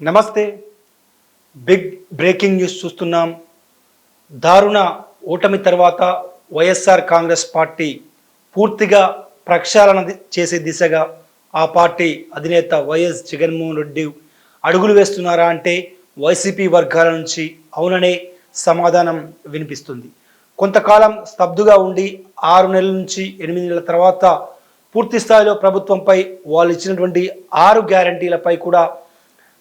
నమస్తే. Big breaking news చూస్తున్నాం. దారుణ ఓటమి తర్వాత వైఎస్ఆర్ కాంగ్రెస్ పార్టీ పూర్తిగా ప్రక్షాళన చేసే దిశగా ఆ పార్టీ అధినేత వైఎస్ జగన్మోహన్ రెడ్డి అడుగులు వేస్తున్నారా అంటే వైసీపీ వర్గాల నుంచి అవుననే సమాధానం వినిపిస్తుంది. కొంతకాలం స్తబ్దుగా ఉండి ఆరు నెలల నుంచి ఎనిమిది నెలల తర్వాత పూర్తి స్థాయిలో ప్రభుత్వంపై వాళ్ళు ఇచ్చినటువంటి ఆరు గ్యారంటీలపై కూడా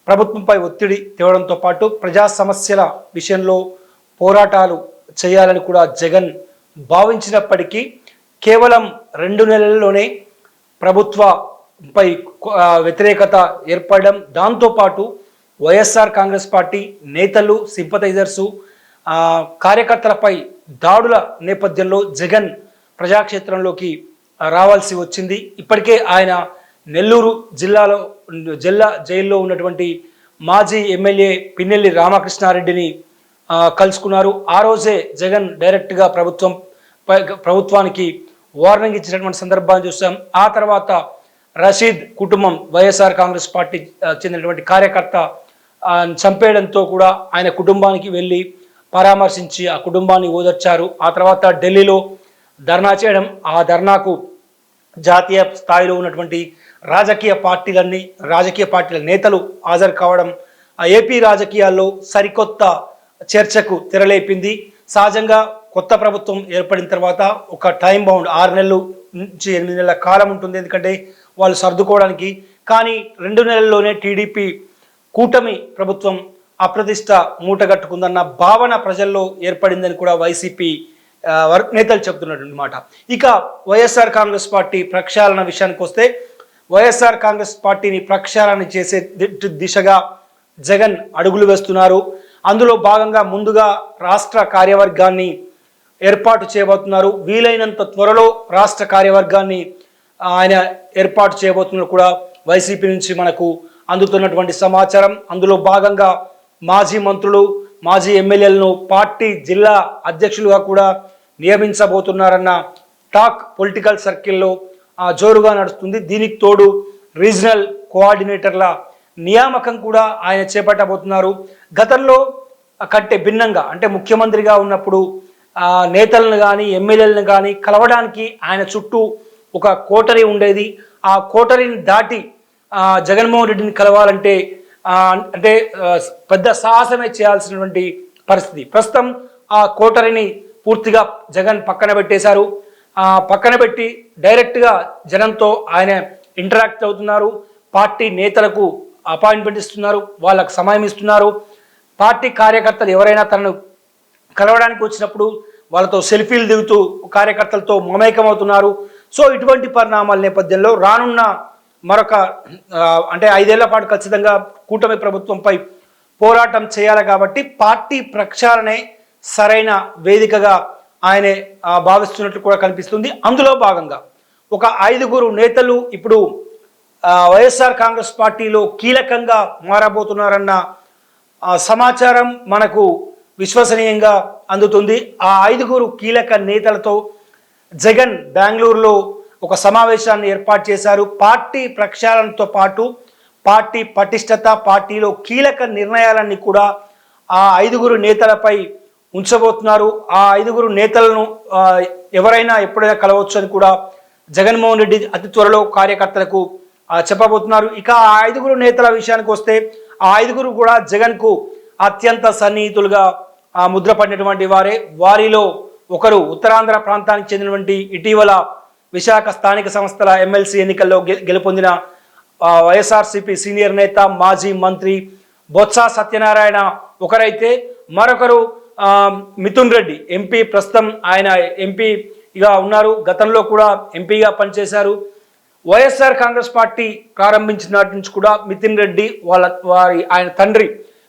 ప్రభుత్వంపై ఒత్తిడి తేవడంతో పాటు ప్రజా సమస్యల విషయంలో పోరాటాలు చేయాలని కూడా జగన్ భావించినప్పటికీ కేవలం రెండు నెలల్లోనే ప్రభుత్వంపై వ్యతిరేకత ఏర్పడడం దాంతోపాటు వైఎస్ఆర్ కాంగ్రెస్ పార్టీ నేతలు సింపతైజర్సు కార్యకర్తలపై దాడుల నేపథ్యంలో జగన్ ప్రజాక్షేత్రంలోకి రావాల్సి వచ్చింది. ఇప్పటికే ఆయన నెల్లూరు జిల్లాలో జిల్లా జైల్లో ఉన్నటువంటి మాజీ ఎమ్మెల్యే పిన్నెల్లి రామకృష్ణారెడ్డిని కలుసుకున్నారు. ఆ రోజే జగన్ డైరెక్ట్గా ప్రభుత్వం ప్రభుత్వానికి వార్నింగ్ ఇచ్చినటువంటి సందర్భాన్ని చూసాం. ఆ తర్వాత రషీద్ కుటుంబం వైఎస్ఆర్ కాంగ్రెస్ పార్టీ చెందినటువంటి కార్యకర్త చంపేయడంతో కూడా ఆయన కుటుంబానికి వెళ్ళి పరామర్శించి ఆ కుటుంబాన్ని ఓదర్చారు. ఆ తర్వాత ఢిల్లీలో ధర్నా చేయడం ఆ ధర్నాకు జాతీయ స్థాయిలో ఉన్నటువంటి రాజకీయ పార్టీలన్నీ రాజకీయ పార్టీల నేతలు హాజరు కావడం ఏపీ రాజకీయాల్లో సరికొత్త చర్చకు తెరలేపింది. సహజంగా కొత్త ప్రభుత్వం ఏర్పడిన తర్వాత ఒక టైం బౌండ్ ఆరు నెలలు నుంచి ఎనిమిది నెలల కాలం ఉంటుంది. ఎందుకంటే వాళ్ళు సర్దుకోవడానికి. కానీ రెండు నెలల్లోనే టీడీపీ కూటమి ప్రభుత్వం అప్రతిష్ట మూటగట్టుకుందన్న భావన ప్రజల్లో ఏర్పడిందని కూడా వైసీపీ వర్- నేతలు చెబుతున్నటువంటి మాట. ఇక వైఎస్ఆర్ కాంగ్రెస్ పార్టీ ప్రక్షాళన విషయానికి వస్తే వైఎస్ఆర్ కాంగ్రెస్ పార్టీని ప్రక్షాళన చేసే దిశగా జగన్ అడుగులు వేస్తున్నారు. అందులో భాగంగా ముందుగా రాష్ట్ర కార్యవర్గాన్ని ఏర్పాటు చేయబోతున్నారు. వీలైనంత త్వరలో రాష్ట్ర కార్యవర్గాన్ని ఆయన ఏర్పాటు చేయబోతున్నారు కూడా వైసీపీ నుంచి మనకు అందుతున్నటువంటి సమాచారం. అందులో భాగంగా మాజీ మంత్రులు మాజీ ఎమ్మెల్యేలను పార్టీ జిల్లా అధ్యక్షులుగా కూడా నియమించబోతున్నారన్న టాక్ పొలిటికల్ సర్కిల్లో జోరుగా నడుస్తుంది. దీనికి తోడు రీజనల్ కోఆర్డినేటర్ల నియామకం కూడా ఆయన చేపట్టబోతున్నారు. గతంలో కంటే భిన్నంగా అంటే ముఖ్యమంత్రిగా ఉన్నప్పుడు నేతలను కానీ ఎమ్మెల్యేలను కానీ కలవడానికి ఆయన చుట్టూ ఒక కోటరీ ఉండేది. ఆ కోటరీని దాటి జగన్మోహన్ రెడ్డిని కలవాలంటే అంటే పెద్ద సాహసమే చేయాల్సినటువంటి పరిస్థితి. ప్రస్తుతం ఆ కోటరీని పూర్తిగా జగన్ పక్కన పెట్టేశారు. పక్కన పెట్టి డైరెక్ట్గా జనంతో ఆయన ఇంటరాక్ట్ అవుతున్నారు. పార్టీ నేతలకు అపాయింట్మెంట్ ఇస్తున్నారు. వాళ్ళకు సమయం ఇస్తున్నారు. పార్టీ కార్యకర్తలు ఎవరైనా తనను కలవడానికి వచ్చినప్పుడు వాళ్ళతో సెల్ఫీలు దిగుతూ కార్యకర్తలతో మమేకమవుతున్నారు. సో ఇటువంటి పరిణామాల నేపథ్యంలో రానున్న మరొక అంటే ఐదేళ్ళ పాటు ఖచ్చితంగా కూటమి ప్రభుత్వంపై పోరాటం చేయాలి కాబట్టి పార్టీ ప్రక్షాళనే సరైన వేదికగా ఆయనే భావిస్తున్నట్లు కూడా కనిపిస్తుంది. అందులో భాగంగా ఒక ఐదుగురు నేతలు ఇప్పుడు వైఎస్ఆర్ కాంగ్రెస్ పార్టీలో కీలకంగా మారబోతున్నారన్న సమాచారం మనకు విశ్వసనీయంగా అందుతుంది. ఆ ఐదుగురు కీలక నేతలతో జగన్ బెంగళూరులో ఒక సమావేశాన్ని ఏర్పాటు చేశారు. పార్టీ ప్రక్షాళనతో పాటు పార్టీ పటిష్టత పార్టీలో కీలక నిర్ణయాలన్నీ కూడా ఆ ఐదుగురు నేతలపై ఉంచబోతున్నారు. ఆ ఐదుగురు నేతలను ఎవరైనా ఎప్పుడైనా కలవచ్చు అని కూడా జగన్మోహన్ రెడ్డి అతి త్వరలో కార్యకర్తలకు చెప్పబోతున్నారు. ఇక ఆ ఐదుగురు నేతల విషయానికి వస్తే ఆ ఐదుగురు కూడా జగన్కు అత్యంత సన్నిహితులుగా ముద్రపడినటువంటి వారే. వారిలో ఒకరు ఉత్తరాంధ్ర ప్రాంతానికి చెందినటువంటి ఇటీవల విశాఖ స్థానిక సంస్థల ఎమ్మెల్సీ ఎన్నికల్లో గెలుపొందిన వైఎస్ఆర్సీపీ సీనియర్ నేత మాజీ మంత్రి బొత్స సత్యనారాయణ ఒకరైతే మరొకరు మిథున్ రెడ్డి ఎంపీ ప్రస్తుతం ఆయన ఎంపీగా ఉన్నారు. గతంలో కూడా ఎంపీగా పనిచేశారు. వైఎస్ఆర్ కాంగ్రెస్ పార్టీ ప్రారంభించిన నాటి నుంచి కూడా మితిన్ రెడ్డి వాళ్ళ వారి ఆయన తండ్రి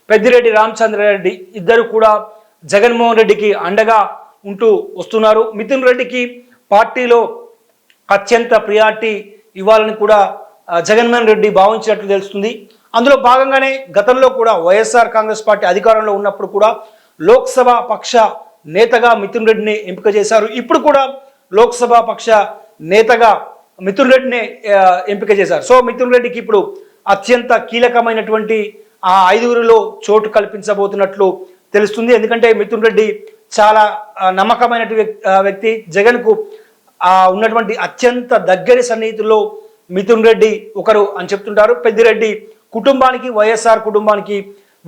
పెద్దిరెడ్డి రామచంద్రారెడ్డి ఇద్దరు కూడా జగన్మోహన్ రెడ్డికి అండగా ఉంటూ వస్తున్నారు. మితిన్ రెడ్డికి పార్టీలో అత్యంత ప్రియారిటీ ఇవ్వాలని కూడా జగన్మోహన్ రెడ్డి భావించినట్లు తెలుస్తుంది. అందులో భాగంగానే గతంలో కూడా వైఎస్ఆర్ కాంగ్రెస్ పార్టీ అధికారంలో ఉన్నప్పుడు కూడా లోక్సభ పక్ష నేతగా మిథున్ రెడ్డిని ఎంపిక చేశారు. ఇప్పుడు కూడా లోక్సభ పక్ష నేతగా మిథున్ రెడ్డిని ఎంపిక చేశారు. సో మిథున్ రెడ్డికి ఇప్పుడు అత్యంత కీలకమైనటువంటి ఆ ఐదుగురిలో చోటు కల్పించబోతున్నట్లు తెలుస్తుంది. ఎందుకంటే మిథున్ రెడ్డి చాలా నమ్మకమైన వ్యక్తి. జగన్కు ఉన్నటువంటి అత్యంత దగ్గరి సన్నిహితుల్లో మిథున్ రెడ్డి ఒకరు అని చెప్తుంటారు. పెద్దిరెడ్డి కుటుంబానికి వైఎస్ఆర్ కుటుంబానికి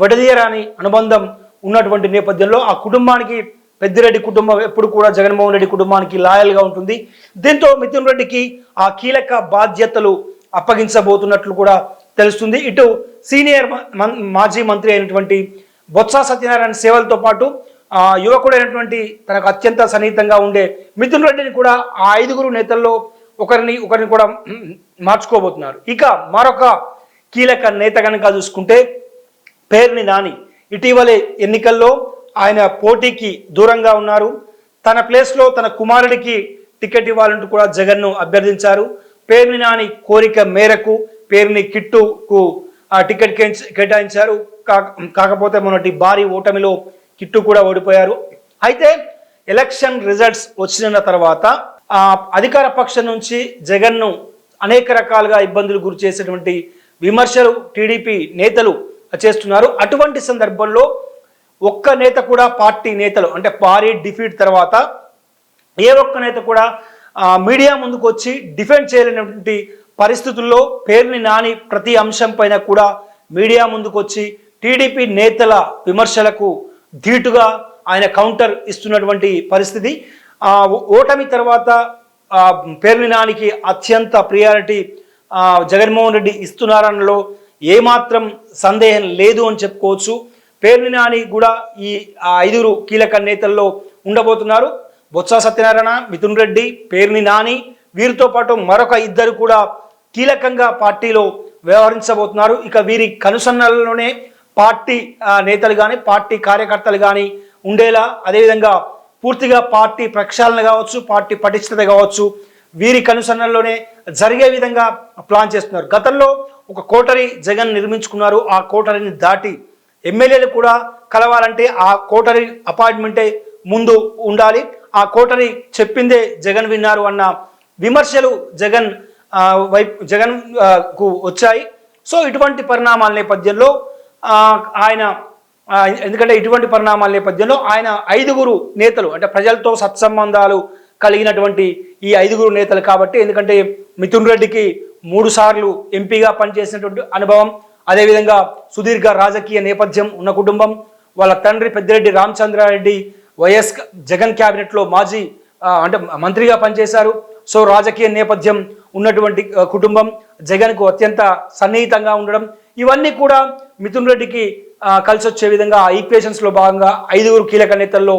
విడదీయరాని అనుబంధం ఉన్నటువంటి నేపథ్యంలో ఆ కుటుంబానికి పెద్దిరెడ్డి కుటుంబం ఎప్పుడు కూడా జగన్మోహన్ రెడ్డి కుటుంబానికి లాయల్గా ఉంటుంది. దీంతో మిథున్ రెడ్డికి ఆ కీలక బాధ్యతలు అప్పగించబోతున్నట్లు కూడా తెలుస్తుంది. ఇటు సీనియర్ మాజీ మంత్రి అయినటువంటి బొత్స సత్యనారాయణ సేవలతో పాటు ఆ, యువకుడైనటువంటి తనకు అత్యంత సన్నిహితంగా ఉండే మిథున్ రెడ్డిని కూడా ఆ ఐదుగురు నేతల్లో ఒకరిని ఒకరిని కూడా మార్చుకోబోతున్నారు. ఇక మరొక కీలక నేత కనుక చూసుకుంటే పేరుని నాని. ఇటీవలే ఎన్నికల్లో ఆయన పోటీకి దూరంగా ఉన్నారు. తన ప్లేస్లో తన కుమారుడికి టికెట్ ఇవ్వాలంటూ కూడా జగన్ను అభ్యర్థించారు. పేర్ని నాని కోరిక మేరకు పేరుని కిట్టుకు ఆ టికెట్ కేటాయించారు. కాకపోతే మొన్నటి భారీ ఓటమిలో కిట్టు కూడా ఓడిపోయారు. అయితే ఎలక్షన్ రిజల్ట్స్ వచ్చిన తర్వాత ఆ అధికార పక్షం నుంచి జగన్ను అనేక రకాలుగా ఇబ్బందులు గురి చేసేటువంటి విమర్శలు టీడీపీ నేతలు చేస్తున్నారు. అటువంటి సందర్భంలో ఒక్క నేత కూడా పార్టీ నేతలు అంటే పారీ డిఫీట్ తర్వాత ఏ ఒక్క నేత కూడా మీడియా ముందుకు వచ్చి డిఫెండ్ చేయలేనటువంటి పరిస్థితుల్లో పేరుని నాని ప్రతి అంశం పైన కూడా మీడియా ముందుకు వచ్చి టీడీపీ నేతల విమర్శలకు ధీటుగా ఆయన కౌంటర్ ఇస్తున్నటువంటి పరిస్థితి. ఓటమి తర్వాత పేరుని నానికి అత్యంత ప్రియారిటీ జగన్మోహన్ రెడ్డి ఇస్తున్నారనలో ఏమాత్రం సందేహం లేదు అని చెప్పుకోవచ్చు. పేర్ని నాని కూడా ఈ ఐదుగురు కీలక నేతల్లో ఉండబోతున్నారు. బొత్స సత్యనారాయణ మిథున్ రెడ్డి పేర్ని నాని వీరితో పాటు మరొక ఇద్దరు కూడా కీలకంగా పార్టీలో వ్యవహరించబోతున్నారు. ఇక వీరి కనుసన్నలలోనే పార్టీ నేతలు కానీ పార్టీ కార్యకర్తలు కానీ ఉండేలా అదేవిధంగా పూర్తిగా పార్టీ ప్రక్షాళన కావచ్చు పార్టీ పటిష్టత కావచ్చు వీరి కనుసన్నల్లోనే జరిగే విధంగా ప్లాన్ చేస్తున్నారు. గతంలో ఒక కోటరీ జగన్ నిర్మించుకున్నారు ఆ కోటరీని దాటి ఎమ్మెల్యేలు కూడా కలవాలంటే ఆ కోటరీ అపార్ట్మెంటే ముందు ఉండాలి. ఆ కోటరీ చెప్పిందే జగన్ విన్నారు అన్న విమర్శలు జగన్ వైపు జగన్కు వచ్చాయి. సో ఇటువంటి పరిణామాల నేపథ్యంలో ఆయన ఎందుకంటే ఇటువంటి పరిణామాల నేపథ్యంలో ఆయన ఐదుగురు నేతలు అంటే ప్రజలతో సత్సంబంధాలు కలిగినటువంటి ఈ ఐదుగురు నేతలు కాబట్టి ఎందుకంటే మిథున్ రెడ్డికి మూడు సార్లు ఎంపీగా పనిచేసినటువంటి అనుభవం అదేవిధంగా సుదీర్ఘ రాజకీయ నేపథ్యం ఉన్న కుటుంబం వాళ్ళ తండ్రి పెద్దిరెడ్డి రామచంద్రారెడ్డి వైఎస్ జగన్ క్యాబినెట్లో మాజీ అంటే మంత్రిగా పనిచేశారు. సో రాజకీయ నేపథ్యం ఉన్నటువంటి కుటుంబం జగన్కు అత్యంత సన్నిహితంగా ఉండడం ఇవన్నీ కూడా మిథున్ రెడ్డికి కలిసి వచ్చే విధంగా ఆ భాగంగా ఐదుగురు కీలక నేతల్లో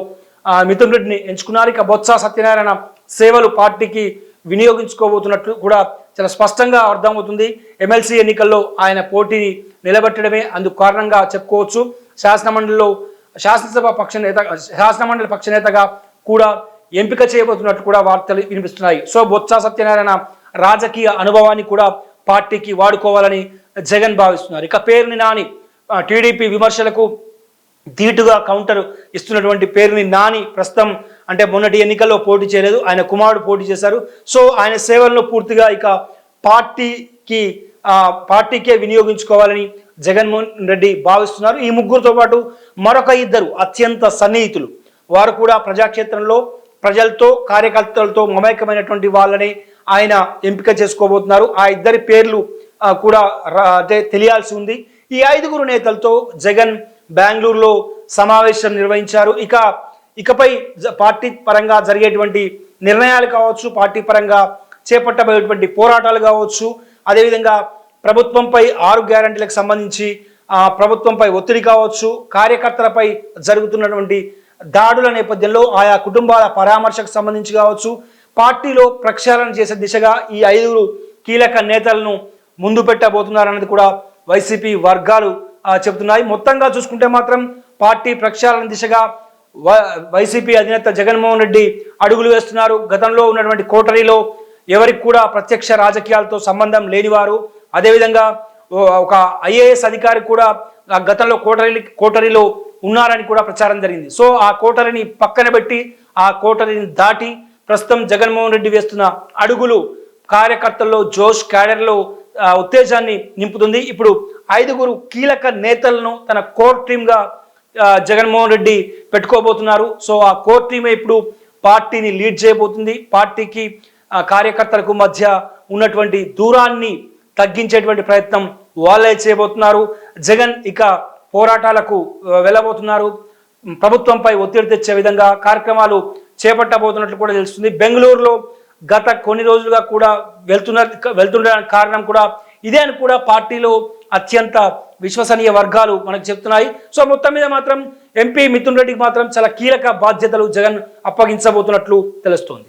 మిథున్ రెడ్డిని ఎంచుకున్నారు. ఇక బొత్స సత్యనారాయణ సేవలు పార్టీకి వినియోగించుకోబోతున్నట్లు కూడా చాలా స్పష్టంగా అర్థమవుతుంది. ఎమ్మెల్సీ ఎన్నికల్లో ఆయన పోటీని నిలబెట్టడమే అందుకు కారణంగా చెప్పుకోవచ్చు. శాసనమండలిలో శాసనసభ పక్ష నేత శాసనమండలి పక్ష నేతగా కూడా ఎంపిక చేయబోతున్నట్టు కూడా వార్తలు వినిపిస్తున్నాయి. సో బొత్స సత్యనారాయణ రాజకీయ అనుభవాన్ని కూడా పార్టీకి వాడుకోవాలని జగన్ భావిస్తున్నారు. ఇక పేరుని నాని టీడీపీ విమర్శలకు ధీటుగా కౌంటర్ ఇస్తున్నటువంటి పేరుని నాని ప్రస్తుతం అంటే మొన్నటి ఎన్నికల్లో పోటీ చేయలేదు. ఆయన కుమారుడు పోటీ చేశారు. సో ఆయన సేవలను పూర్తిగా ఇక పార్టీకి పార్టీకే వినియోగించుకోవాలని జగన్మోహన్ రెడ్డి భావిస్తున్నారు. ఈ ముగ్గురుతో పాటు మరొక ఇద్దరు అత్యంత సన్నిహితులు. వారు కూడా ప్రజాక్షేత్రంలో ప్రజలతో కార్యకర్తలతో మమేకమైనటువంటి వాళ్ళని ఆయన ఎంపిక చేసుకోబోతున్నారు. ఆ ఇద్దరి పేర్లు కూడా రా- అంటే తెలియాల్సి ఉంది. ఈ ఐదుగురు నేతలతో జగన్ బెంగళూరులో సమావేశం నిర్వహించారు. ఇక ఇకపై జ- పార్టీ పరంగా జరిగేటువంటి నిర్ణయాలు కావచ్చు పార్టీ పరంగా చేపట్టబోయేటువంటి పోరాటాలు కావచ్చు అదేవిధంగా ప్రభుత్వంపై ఆరు గ్యారంటీలకు సంబంధించి ప్రభుత్వంపై ఒత్తిడి కావచ్చు కార్యకర్తలపై జరుగుతున్నటువంటి దాడుల నేపథ్యంలో ఆయా కుటుంబాల పరామర్శకు సంబంధించి కావచ్చు పార్టీలో ప్రక్షాళన చేసే దిశగా ఈ ఐదుగురు కీలక నేతలను ముందు పెట్టబోతున్నారన్నది కూడా వైసీపీ వర్గాలు చెబుతున్నాయి. మొత్తంగా చూసుకుంటే మాత్రం పార్టీ ప్రక్షాళన దిశగా వ- వైసీపీ అధినేత జగన్మోహన్ రెడ్డి అడుగులు వేస్తున్నారు. గతంలో ఉన్నటువంటి కోటరీలో ఎవరికి కూడా ప్రత్యక్ష రాజకీయాలతో సంబంధం లేనివారు. అదేవిధంగా ఒక ఐఏఎస్ అధికారి కూడా గతంలో కోటరీ కోటరీలో ఉన్నారని కూడా ప్రచారం జరిగింది. సో ఆ కోటరీని పక్కన పెట్టి ఆ కోటరీని దాటి ప్రస్తుతం జగన్మోహన్ రెడ్డి వేస్తున్న అడుగులు కార్యకర్తల్లో జోష్ క్యాడర్లో ఉత్తేజాన్ని నింపుతుంది. ఇప్పుడు ఐదుగురు కీలక నేతలను తన కోర్ టీమ్గా జగన్మోహన్ రెడ్డి పెట్టుకోబోతున్నారు. సో ఆ కోర్ టీమే ఇప్పుడు పార్టీని లీడ్ చేయబోతుంది. పార్టీకి కార్యకర్తలకు మధ్య ఉన్నటువంటి దూరాన్ని తగ్గించేటువంటి ప్రయత్నం వాళ్ళే చేయబోతున్నారు. జగన్ ఇక పోరాటాలకు వెళ్ళబోతున్నారు. ప్రభుత్వంపై ఒత్తిడి తెచ్చే విధంగా కార్యక్రమాలు చేపట్టబోతున్నట్లు కూడా తెలుస్తుంది. బెంగళూరులో గత కొన్ని రోజులుగా కూడా వెళ్తున్న వెళ్తుండడానికి కారణం కూడా ఇదే అని కూడా పార్టీలో అత్యంత విశ్వసనీయ వర్గాలు మనకు చెప్తున్నాయి. సో మొత్తం మీద మాత్రం ఎంపీ మిథున్ రెడ్డికి మాత్రం చాలా కీలక బాధ్యతలు జగన్ అప్పగించబోతున్నట్లు తెలుస్తోంది.